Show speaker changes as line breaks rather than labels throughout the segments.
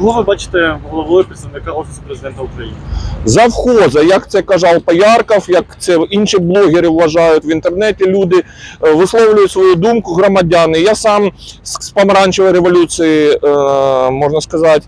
Кого ви бачите головою представника Офісу президента України?
завхоза, як це казав Поярков, як це інші блогери вважають в інтернеті. Люди е, висловлюють свою думку громадяни. Я сам з помаранчевої революції, е, можна сказати.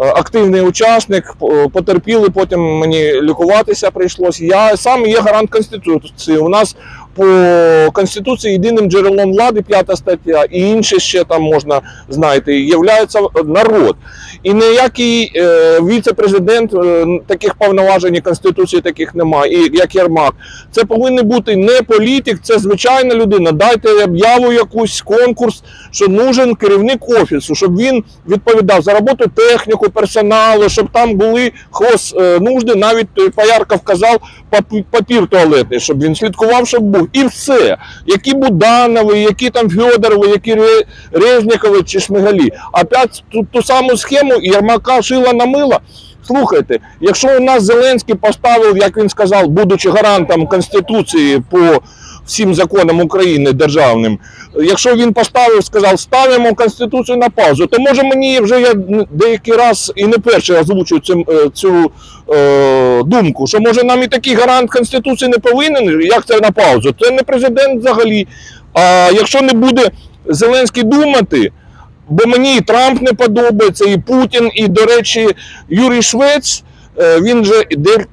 е, Активний учасник, потерпіли, потім мені лікуватися прийшлось. Я сам є гарант Конституції. У нас по Конституції єдиним джерелом влади, п'ята стаття, і інше ще там можна знаєте, являється народ. І ніякий е, віце-президент е, таких повноважень і Конституції таких немає, і як Єрмак. Це повинен бути не політик, це звичайна людина. Дайте об'яву якусь конкурс, що нужен керівник офісу, щоб він відповідав за роботу техніку, персоналу, щоб там були хос е, нужди. Навіть той Поярков казав папір туалетний, щоб він слідкував, щоб був. І все. Які Буданови, які там Федорови, які Резнікови чи Шмигалі. Опять ту, ту саму схему Єрмака шила на мила. Слухайте, якщо у нас Зеленський поставив, як він сказав, будучи гарантом Конституції по всім законам України державним, якщо він поставив, сказав, ставимо Конституцію на паузу, то може мені вже я деякий раз і не перший озвучую цю, е, цю е, думку, що може нам і такий гарант Конституції не повинен, як це на паузу? Це не президент взагалі. А якщо не буде Зеленський думати, бо мені і Трамп не подобається, і Путін, і, до речі, Юрій Швець. Е, Він же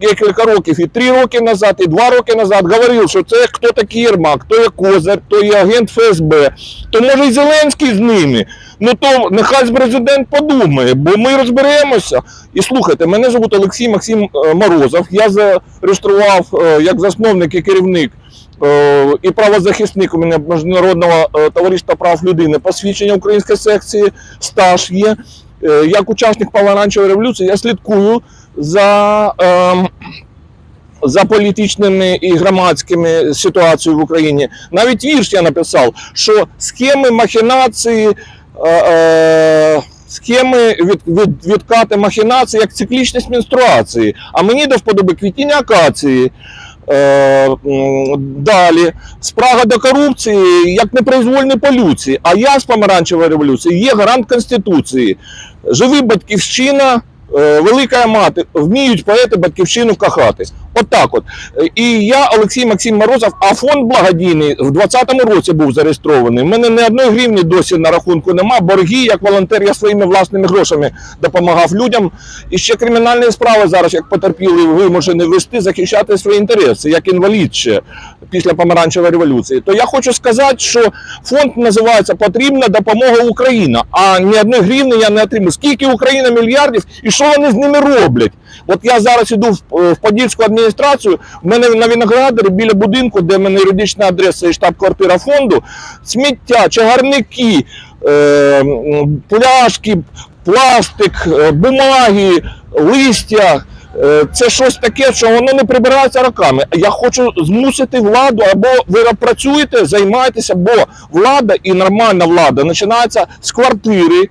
декілька років, і три роки назад, і два роки назад говорив, що це хто такий Єрмак, хто є Козир, хто є агент ФСБ. То може і Зеленський з ними. Ну то нехай президент подумає, бо ми розберемося. І слухайте, мене звуть Олексій Максим е, Морозов. Я зареєстрував е, як засновник і керівник і правозахисник у мене Міжнародного товариства прав людини, посвідчення української секції, стаж є. Е, Як учасник помаранчевої революції я слідкую за, ем, за політичними і громадськими ситуацією в Україні. Навіть вірш я написав, що схеми махінації. Е, е, Схеми від, від, відкати махінації як циклічність менструації. А мені до вподоби квітіння акації. Е, далі, спрага до корупції як непроизвольні полюції. А я з помаранчевої революції є гарант Конституції. Живи батьківщина, е, велика мати, вміють поети батьківщину кохати. Отак от. Е, І я, Олексій Максим Морозов, а фонд благодійний в 2020 році був зареєстрований. У мене ні одної гривні досі на рахунку нема. Борги, як волонтер, я своїми власними грошами допомагав людям. І ще кримінальні справи зараз, як потерпіли, вимушені вести, захищати свої інтереси, як інвалід ще після помаранчевої революції. То я хочу сказати, що фонд називається Потрібна допомога Україна, а ні одної гривні я не отримав. Скільки Україна мільярдів і що вони з ними роблять? От я зараз іду в Подільську адміністрацію. В мене на Виноградарі біля будинку, де в мене юридична адреса і штаб-квартира фонду, сміття, чагарники, е, пляшки, пластик, е, бумаги, листя. Е, Це щось таке, що воно не прибирається роками. Я хочу змусити владу, або ви працюєте, займайтеся, бо влада і нормальна влада починається з квартири,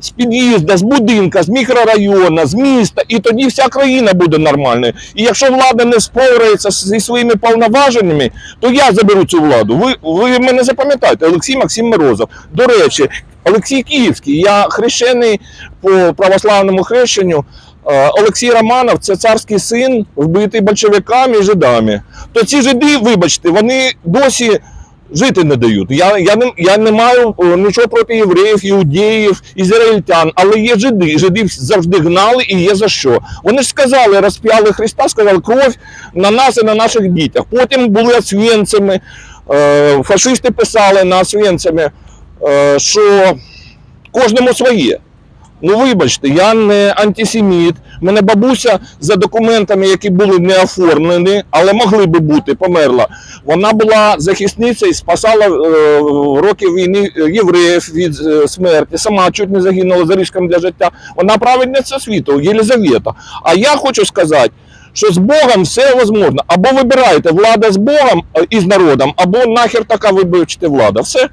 з під'їзду, з будинка, з мікрорайону, з міста, і тоді вся країна буде нормальною. І якщо влада не спорається зі своїми повноваженнями, то я заберу цю владу. Ви, ви мене запам'ятаєте, Олексій Максим Морозов. До речі, Олексій Київський, я хрещений по православному хрещенню. Е, Олексій Романов це царський син, вбитий большевиками і жидами. То ці жиди, вибачте, вони досі жити не дають. Я, я, не, я не маю нічого проти євреїв, іудеїв, ізраїльтян, але є жиди. Жиди завжди гнали і є за що. Вони ж сказали, розп'яли Христа, сказали, кров на нас і на наших дітях. Потім були освєнцями, е, фашисти писали на освєнцями, е, що кожному своє. Ну, вибачте, я не антисеміт. Мене бабуся за документами, які були не оформлені, але могли би бути, померла. Вона була захисницею спасала е, в роки війни євреїв від е, смерті. Сама чуть не загинула за ризиком для життя. Вона праведниця світу, Єлизавета. А я хочу сказати, що з Богом все можливо. Або вибираєте влада з Богом е, і з народом, або нахер така вибачте влада. Все.